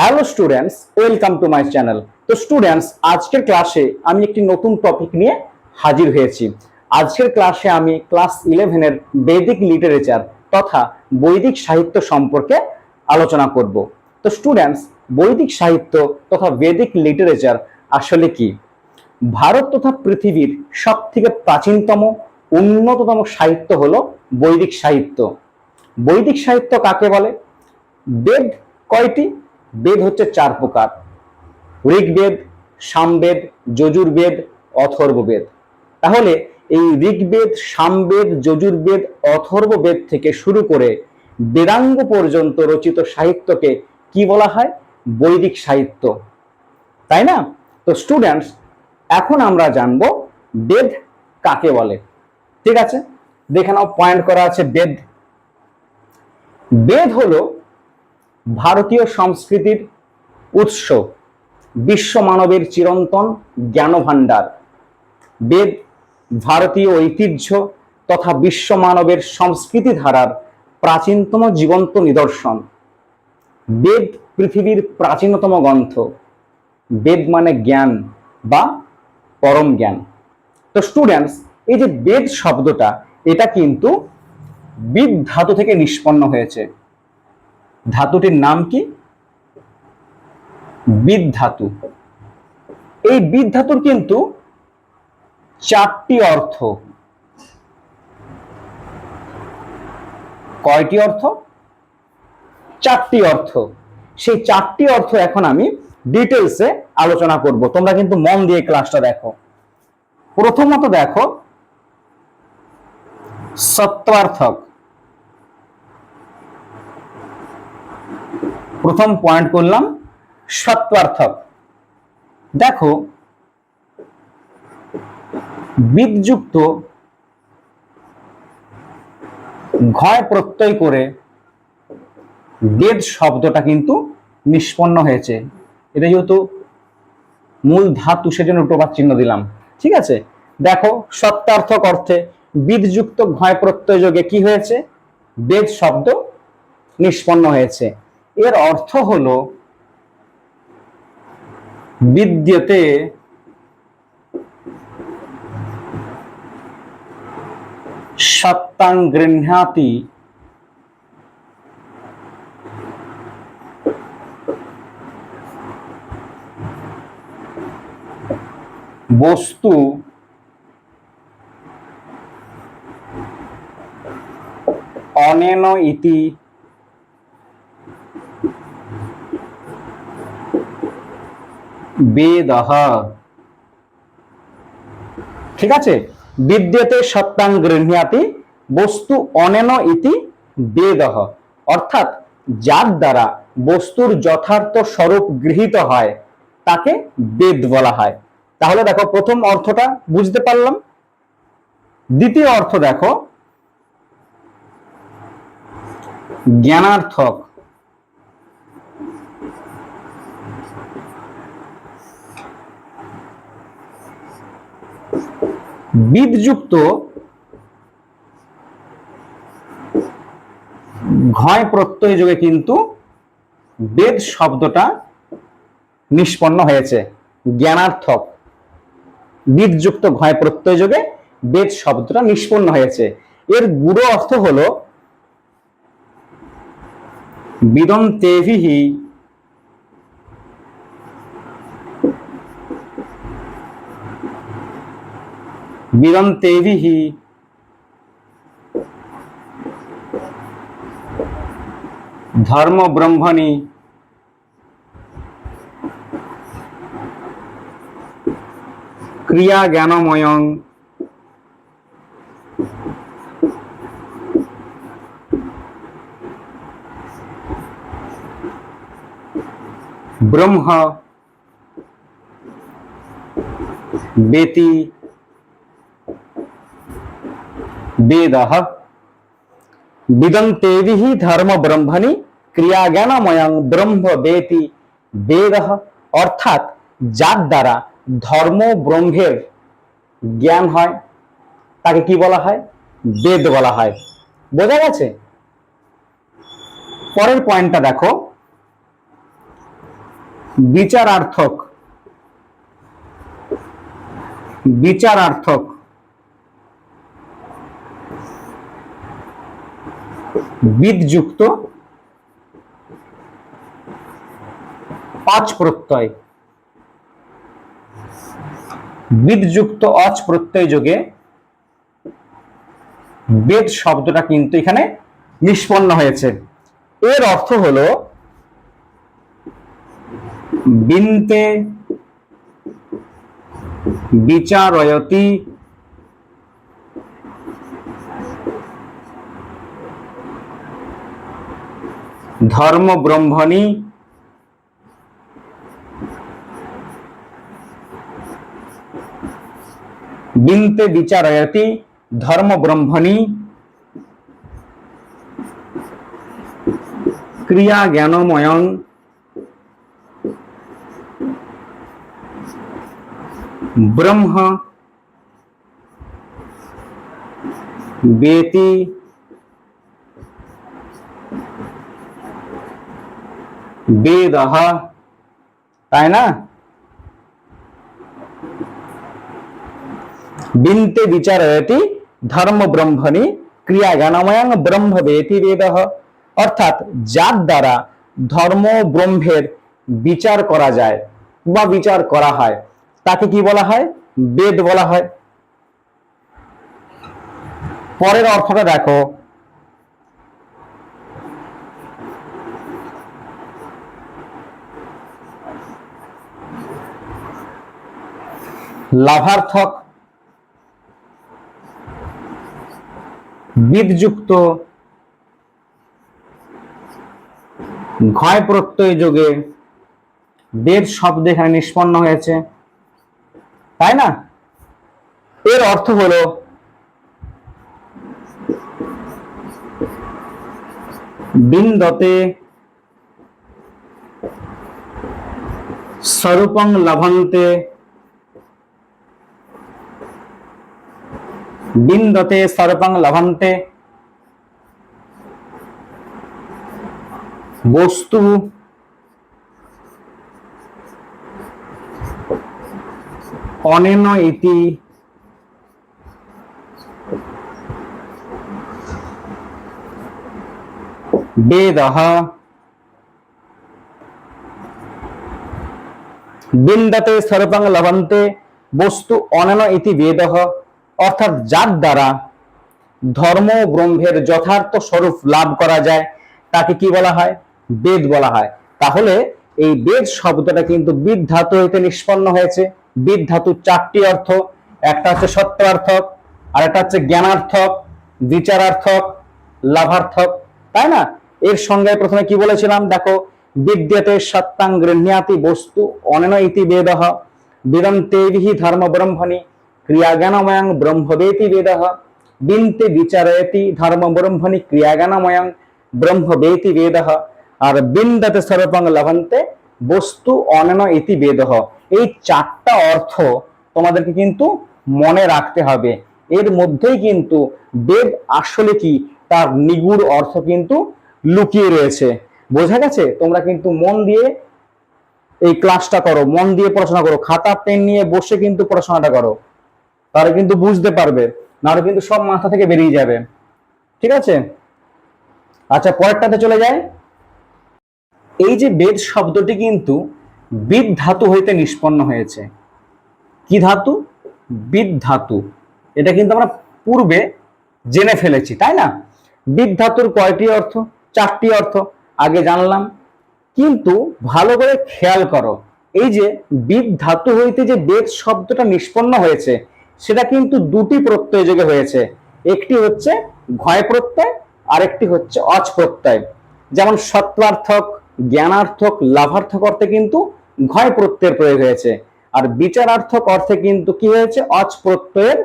Hello students welcome to my channel তো students আজকের ক্লাসে আমি একটি নতুন টপিক নিয়ে হাজির হয়েছি। আজকের ক্লাসে আমি ক্লাস ইলেভেনের বৈদিক লিটারেচার তথা বৈদিক সাহিত্য সম্পর্কে আলোচনা করব। তো স্টুডেন্টস বৈদিক সাহিত্য তথা বৈদিক লিটারেচার আসলে কি? ভারত তথা পৃথিবীর সব থেকে প্রাচীনতম, উন্নততম সাহিত্য হলো বৈদিক সাহিত্য। বৈদিক সাহিত্য কাকে বলে? বেদ কয়টি? বেদ হচ্ছে চার প্রকার। ঋগ্বেদ, সামবেদ, যজুর্বেদ, অথর্ববেদ। তাহলে এই ঋগ্বেদ, সামবেদ, যজুর্বেদ, অথর্ববেদ থেকে শুরু করে বেদাঙ্গ পর্যন্ত রচিত সাহিত্যকে কি বলা হয়? বৈদিক সাহিত্য। তাই না? তো স্টুডেন্টস এখন আমরা জানব বেদ কাকে বলে। ঠিক আছে? দেখে নাও পয়েন্ট করা আছে বেদ। বেদ হলো ভারতীয় সংস্কৃতির উৎস, বিশ্ব মানবের চিরন্তন জ্ঞান ভাণ্ডার বেদ, ভারতীয় ঐতিহ্য তথা বিশ্ব মানবের সংস্কৃতি ধারার প্রাচীনতম জীবন্ত নিদর্শন। বেদ পৃথিবীর প্রাচীনতম গ্রন্থ। বেদ মানে জ্ঞান বা পরম জ্ঞান। তো স্টুডেন্টস এই যে বেদ শব্দটা, এটা কিন্তু বিদ ধাতু থেকে নিষ্পন্ন হয়েছে। ধাতুটির নাম কি? বিদ ধাতু। এই বিদ ধাতুর কিন্তু চারটি অর্থ। কয়টি অর্থ? চারটি অর্থ। সেই চারটি অর্থ এখন আমি ডিটেলসে আলোচনা করব। তোমরা কিন্তু মন দিয়ে ক্লাসটা দেখো। প্রথমত দেখো সত্বার্থক প্রথম পয়েন্ট করলাম সত্বার্থক দেখো, বিদযুক্ত ঘয় প্রত্যয় করে বেদ শব্দটা কিন্তু নিষ্পন্ন হয়েছে। এটা যেহেতু মূল ধাতু, সেজন্য উল্টোপাত চিহ্ন দিলাম। ঠিক আছে? দেখো সত্যার্থক অর্থে বিদযুক্ত ঘয় প্রত্যয় যোগে কি হয়েছে? বেদ শব্দ নিষ্পন্ন হয়েছে। এর অর্থ হল বিদ্যতে সত্তাং গৃহ্ণাতি বস্তু অনেন ইতি বেদহ। ঠিক আছে? বিদ্যতে সত্যাং গৃহ্ণাতি, বস্তু অনেন ইতি বেদহ। অর্থাৎ, যার দ্বারা বস্তুর যথার্থ স্বরূপ গৃহীত হয়, তাকে বেদ বলা হয়। তাহলে দেখো, প্রথম অর্থটা বুঝতে পারলাম। দ্বিতীয় অর্থ দেখো, জ্ঞানার্থক। বিদযুক্ত ঘয় প্রত্যয় যোগে কিন্তু বেদ শব্দটা নিষ্পন্ন হয়েছে। জ্ঞানার্থক বিদযুক্ত ঘয় প্রত্যয় যোগে বেদ শব্দটা নিষ্পন্ন হয়েছে। এর গুড়ো অর্থ হলো, বিদন্তেভিহি বিদন্তেভিহি ধর্ম ব্রহ্মণী ক্রিয়া জ্ঞানময়ং ব্রহ্ম বেতি বেদः বিদন্তেভিः ধর্ম ব্রহ্মণি ক্রিয়া জ্ঞানময়ং ব্রহ্ম বেতি বেদः অর্থাৎ যার দ্বারা ধর্ম ব্রহ্মের জ্ঞান হয়, তাকে কি বলা হয়? বেদ বলা হয়। বোঝা গেছে? পরের পয়েন্টটা দেখো। বিচারার্থক। বিচারার্থক। বিদযুক্ত অচ প্রত্যয় বিদযুক্ত অচ প্রত্যয় যোগে বেদ শব্দটা কিন্তু এখানে নিষ্পন্ন হয়েছে। এর অর্থ হলো, বিনতে বিচারয়তি ধর্ম ব্রহ্মণী। বিনতে বিচারয়তি ধর্ম ব্রহ্মণী। ক্রিয়া জ্ঞানময়ং। ব্রহ্ম। বেতি বেদ তাই না? বিনতে বিচারয়তি ধর্ম ক্রিয়া জ্ঞানময়ং ব্রহ্ম বেতি বেদ অর্থাৎ যার দ্বারা ধর্ম ব্রহ্মের বিচার করা যায় বা বিচার করা হয়, তাকে কি বলা হয়? বেদ বলা হয়। পরের অর্থটা দেখো। লাভার্থক, বিদযুক্ত, ঘয় প্রত্যয় যোগে বেদ শব্দ এখানে নিষ্পন্ন হয়েছে। তাই না? এর অর্থ হলো, বিন্দতে স্বরূপং লভন্তে বিন্দতে স্বরূপং লভন্তে। বস্তু অনেন ইতি। বেদः বিন্দতে স্বরূপং লভন্তে। বস্তু অনেন ইতি বেদः। অর্থাৎ যার দ্বারা ধর্ম ব্রহ্মের যথার্থ স্বরূপ লাভ করা যায়, তাকে কি বলা হয়? বেদ বলা হয়। তাহলে এই বেদ শব্দটা কিন্তু বিদ ধাতু হইতে নিষ্পন্ন হয়েছে। বিদ ধাতুর চারটি অর্থ, একটা হচ্ছে সত্যার্থক আর একটা হচ্ছে জ্ঞানার্থক, বিচারার্থক, লাভার্থক, তাই না? এর সঙ্গে প্রথমে কি বলেছিলাম? দেখো, বিদ্যতে সত্যাং গৃহ্যাতি বস্তু অনেন ইতি বেদহ বিদন্তেভিহি ধর্ম ব্রহ্মণি ক্রিয়াজ্ঞানময়ং ব্রহ্মবেতি বেদহ বিনতে বিচারয়তি ধর্ম ব্রহ্মণি ক্রিয়াজ্ঞানময়ং ব্রহ্মবেতি বেদহ আর বিন্দতে সর্বং লভন্তে বস্তু অনন ইতি বেদহ এই চারটা অর্থ তোমাদেরকে কিন্তু মনে রাখতে হবে। এর মধ্যেই কিন্তু বেদ আসলে কি? তার নিগুড় অর্থ কিন্তু লুকিয়ে রয়েছে। বোঝা গেছে? তোমরা কিন্তু মন দিয়ে এই ক্লাসটা করো, মন দিয়ে পড়াশোনা করো, খাতা, পেন নিয়ে বসে কিন্তু পড়াশোনাটা করো। তাহলে কিন্তু বুঝতে পারবে, নাহলে কিন্তু সব মাথা থেকে বেরিয়ে যাবে। ঠিক আছে? আচ্ছা পরেরটাতে চলে যায় এই যে বেদ শব্দটি কিন্তু বিদ ধাতু হইতে নিষ্পন্ন হয়েছে। কি ধাতু? বিদ ধাতু। এটা কিন্তু আমরা পূর্বে জেনে ফেলেছি, তাই না? বিদ ধাতুর কয়টি অর্থ? চারটি অর্থ, আগে জানলাম। কিন্তু ভালো করে খেয়াল করো, এই যে বিদ ধাতু হইতে যে বেদ শব্দটা নিষ্পন্ন হয়েছে সেটা কিন্তু দুটি প্রত্যয় যোগে হয়েছে। একটি হচ্ছে ঘয় প্রত্যয়, আরেকটি হচ্ছে অচ প্রত্যয়। যেমন সত্বার্থক জ্ঞানার্থক, লাভার্থক অর্থে কিন্তু ঘয় প্রত্যয়ের প্রয়োগ হয়েছে। আর বিচারার্থক অর্থে কিন্তু কি হয়েছে? অচ প্রত্যয়ের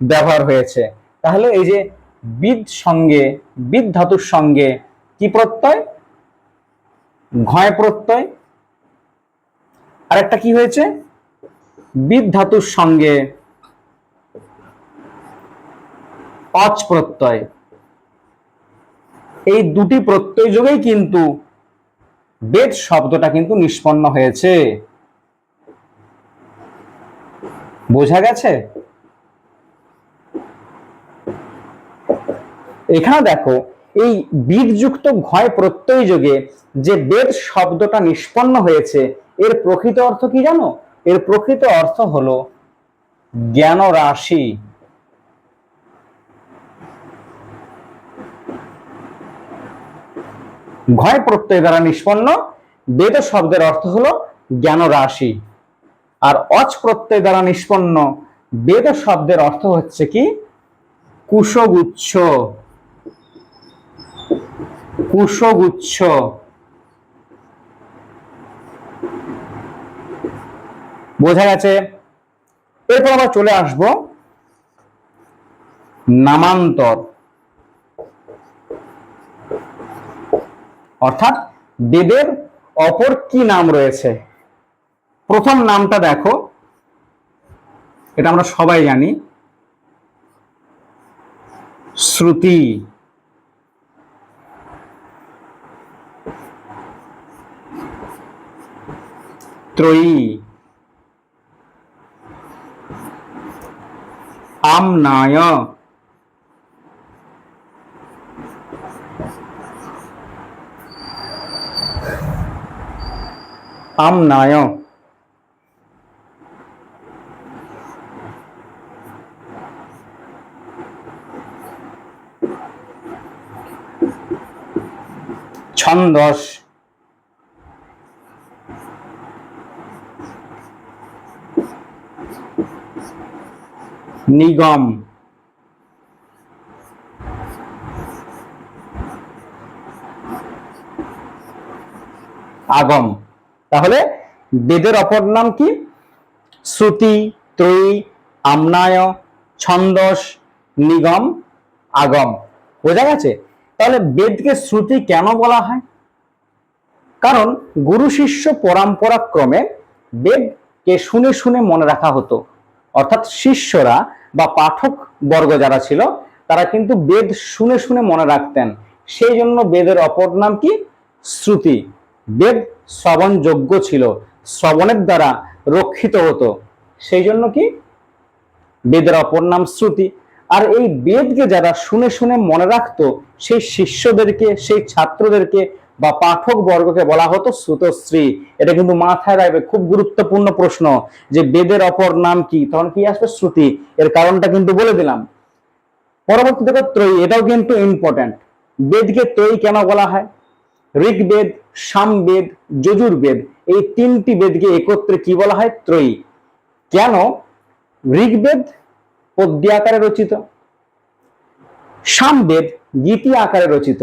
ব্যবহার হয়েছে। তাহলে এই যে বিদ সঙ্গে, বিদ ধাতুর সঙ্গে কি প্রত্যয়? ঘয় প্রত্যয়। আরেকটা কি হয়েছে? বিদ ধাতুর সঙ্গে অচ প্রত্যয়। এই দুটি প্রত্যয় যোগেই কিন্তু বেদ শব্দটা কিন্তু নিষ্পন্ন হয়েছে। বোঝা গেছে? এখানে দেখো, এই বীরযুক্ত ঘয় প্রত্যয় যোগে যে বেদ শব্দটা নিষ্পন্ন হয়েছে, এর প্রকৃত অর্থ কি জানো? এর প্রকৃত অর্থ হলো জ্ঞান রাশি ঘয় প্রত্যয় দ্বারা নিষ্পন্ন। বেদ শব্দের অর্থ হলো জ্ঞান রাশি আর অচ প্রত্যয় দ্বারা নিষ্পন্ন বেদ শব্দের অর্থ হচ্ছে কি? কুশগুচ্ছ। কুশগুচ্ছ। বোঝা গেছে? এরপর আমরা চলে আসব। নামান্তর। অর্থাৎ বেদের অপর কি নাম রয়েছে? প্রথম নামটা দেখো। এটা আমরা সবাই জানি। শ্রুতি। ত্রয়ী। আমনায় আমনায় ছন্দস নিগম আগম তাহলে বেদের অপর নাম কি? শ্রুতি, ত্রয়ী, আমনায়, ছন্দস, নিগম, আগম। বোঝা গেছে? তাহলে বেদকে শ্রুতি কেন বলা হয়? কারণ গুরু শিষ্য পরম্পরা ক্রমে বেদকে শুনে শুনে মনে রাখা হতো। অর্থাৎ শিষ্যরা বা পাঠক বর্গ যারা ছিল, তারা কিন্তু বেদ শুনে শুনে মনে রাখতেন। সেই জন্য বেদের অপর নাম কি? শ্রুতি। বেদ শ্রবণযোগ্য ছিল। শ্রবণের দ্বারা রক্ষিত হতো। সেই জন্য কি? বেদের অপর নাম শ্রুতি। আর এই বেদকে যারা শুনে শুনে মনে রাখতো, সেই শিষ্যদেরকে, সেই ছাত্রদেরকে বা পাঠক বর্গকে বলা হতো শ্রুতশ্রী। এটা কিন্তু মাথায় রাখবে, খুব গুরুত্বপূর্ণ প্রশ্ন যে বেদের অপর নাম কি? তখন কি আসবে? শ্রুতি। এর কারণটা কিন্তু বলে দিলাম। পরবর্তী দেখো, ত্রয়ী, এটাও কিন্তু ইম্পর্টেন্ট বেদকে ত্রয়ী কেন বলা হয়? ঋগ্বেদ সামবেদ, যজুর্বেদ, এই তিনটি বেদকে একত্রে কি বলা হয়? ত্রয়ী। কেন? ঋগ্বেদ পদ্য আকারে রচিত। সামবেদ গীতি আকারে রচিত।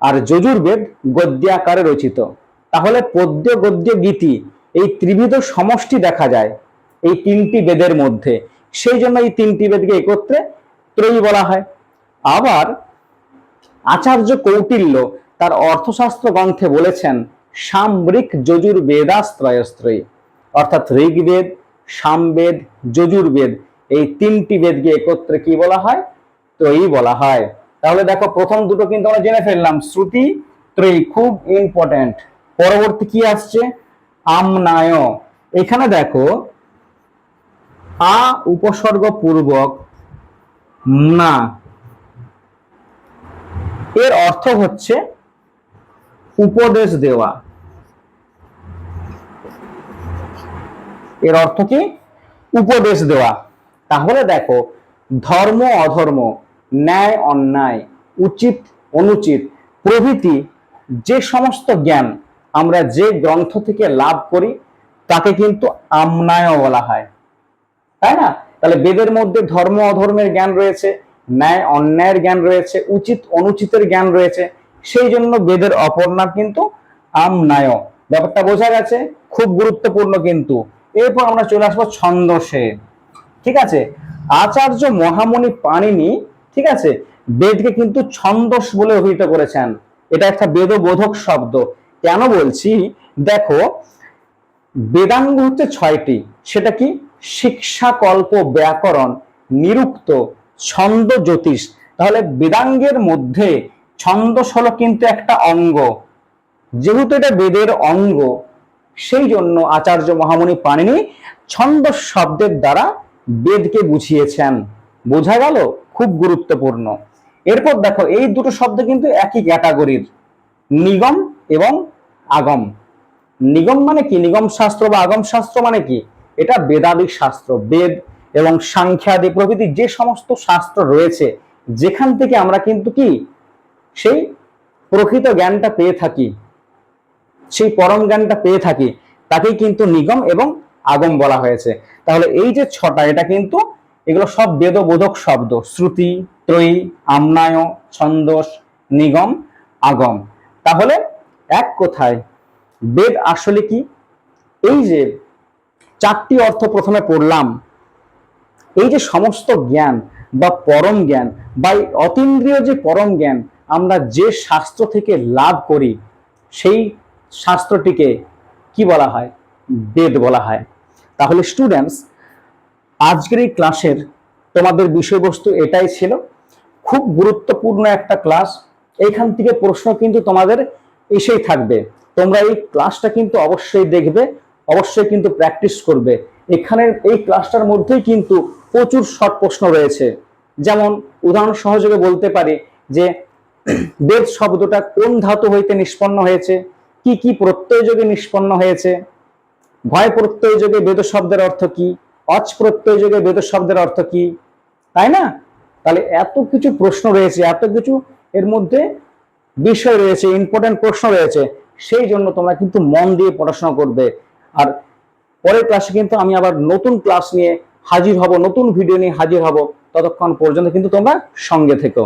আর যজুর্বেদ গদ্য আকারে রচিত। তাহলে পদ্য গদ্য গীতি, এই ত্রিবিধ সমষ্টি দেখা যায় এই তিনটি বেদের মধ্যে। সেই জন্য এই তিনটি বেদকে একত্রে ত্রয়ী বলা হয়। আবার আচার্য কৌটিল্য তার অর্থশাস্ত্র গ্রন্থে বলেছেন, সামরিক যজুর বেদাস্ত্রয়স্ত্রয়ী অর্থাৎ ঋগ্বেদ, সামবেদ, যজুর্বেদ, এই তিনটি বেদকে একত্রে কি বলা হয়? ত্রয়ী বলা হয়। তাহলে দেখো, প্রথম দুটো কিন্তু আমরা জেনে ফেললাম। শ্রুতি ত্রয়ী, খুব ইম্পর্টেন্ট পরবর্তী কি আসছে? আমনায়। এখানে দেখো, আ উপসর্গ পূর্বক না। এর অর্থ হচ্ছে উপদেশ দেওয়া। এর অর্থ কি? উপদেশ দেওয়া। তাহলে দেখো, ধর্ম অধর্ম, ন্যায় অন্যায়, উচিত অনুচিত, প্রভৃতি, যে সমস্ত জ্ঞান আমরা যে গ্রন্থ থেকে লাভ করি, তাকে কিন্তু আমনায় বলা হয়। তাই না? তাহলে বেদের মধ্যে ধর্ম অধর্মের জ্ঞান রয়েছে, ন্যায় অন্যায়ের জ্ঞান রয়েছে, উচিত অনুচিতের জ্ঞান রয়েছে। সেই জন্য বেদের অপর নাম কিন্তু আমনায় ব্যাপারটা বোঝা গেছে, খুব গুরুত্বপূর্ণ কিন্তু। এরপর আমরা চলে আসব ছন্দসে। ঠিক আছে? আচার্য মহামণি পাণিনি, ঠিক আছে? বেদকে কিন্তু ছন্দস বলে অভিহিত করেছেন। এটা একটা বেদবোধক শব্দ। কেন বলছি? দেখো, বেদাঙ্গ হচ্ছে ছয়টি। সেটা কি? শিক্ষা কল্প ব্যাকরণ, নিরুক্ত, ছন্দ জ্যোতিষ। তাহলে বেদাঙ্গের মধ্যে ছন্দস হলো কিন্তু একটা অঙ্গ। যেহেতু এটা বেদের অঙ্গ, সেই জন্য আচার্য মহামণি পাণিনি ছন্দ শব্দের দ্বারা বেদকে বুঝিয়েছেন। বোঝা গেল? খুব গুরুত্বপূর্ণ। এরপর দেখো, এই দুটো শব্দ কিন্তু একই ক্যাটাগরির, নিগম এবং আগম। নিগম মানে কি? নিগম শাস্ত্র বা আগম শাস্ত্র মানে কি? এটা বেদাদিক শাস্ত্র, বেদ এবং সাংখ্যাদি প্রভৃতি যে সমস্ত শাস্ত্র রয়েছে, যেখান থেকে আমরা কিন্তু কি? সেই প্রকৃত জ্ঞানটা পেয়ে থাকি, সেই পরম জ্ঞানটা পেয়ে থাকি, তাকেই কিন্তু নিগম এবং আগম বলা হয়েছে। তাহলে এই যে ছটা, এটা কিন্তু এগুলো সব বেদবোধক শব্দ, শ্রুতি, ত্রয়ী আমনায় ছন্দস, নিগম, আগম। তাহলে এক কথায়, বেদ আসলে কি? এই যে চারটি অর্থ প্রথমে পড়লাম, এই যে সমস্ত জ্ঞান বা পরম জ্ঞান বা অতীন্দ্রিয় যে পরম জ্ঞান আমরা যে শাস্ত্র থেকে লাভ করি, সেই শাস্ত্রটিকে কি বলা হয়? বেদ বলা হয়। তাহলে স্টুডেন্টস আজকের এই ক্লাসের তোমাদের বিষয়বস্তু এটাই ছিল। খুব গুরুত্বপূর্ণ একটা ক্লাস। এইখান থেকে প্রশ্ন কিন্তু তোমাদের এসেই থাকবে। তোমরা এই ক্লাসটা কিন্তু অবশ্যই দেখবে, অবশ্যই কিন্তু প্র্যাকটিস করবে। এখানের এই ক্লাসটার মধ্যেই কিন্তু প্রচুর শর্ট প্রশ্ন রয়েছে। যেমন উদাহরণ সহযোগে বলতে পারি যে বেদ শব্দটা কোন ধাতু হইতে নিষ্পন্ন হয়েছে? কি কি প্রত্যয় যোগে নিষ্পন্ন হয়েছে? ভয় প্রত্যয় যোগে বেদ শব্দের অর্থ কি? অচ প্রত্যয় যোগে বেদ শব্দের অর্থ কি? তাই না? তাহলে এত কিছু প্রশ্ন রয়েছে, এত কিছু এর মধ্যে বিষয় রয়েছে ইম্পর্টেন্ট প্রশ্ন রয়েছে, সেই জন্য তোমরা কিন্তু মন দিয়ে পড়াশোনা করবে। আর পরের ক্লাসে কিন্তু আমি আবার নতুন ক্লাস নিয়ে হাজির হব, নতুন ভিডিও নিয়ে হাজির হব, ততক্ষণ পর্যন্ত কিন্তু তোমরা সঙ্গে থেকো।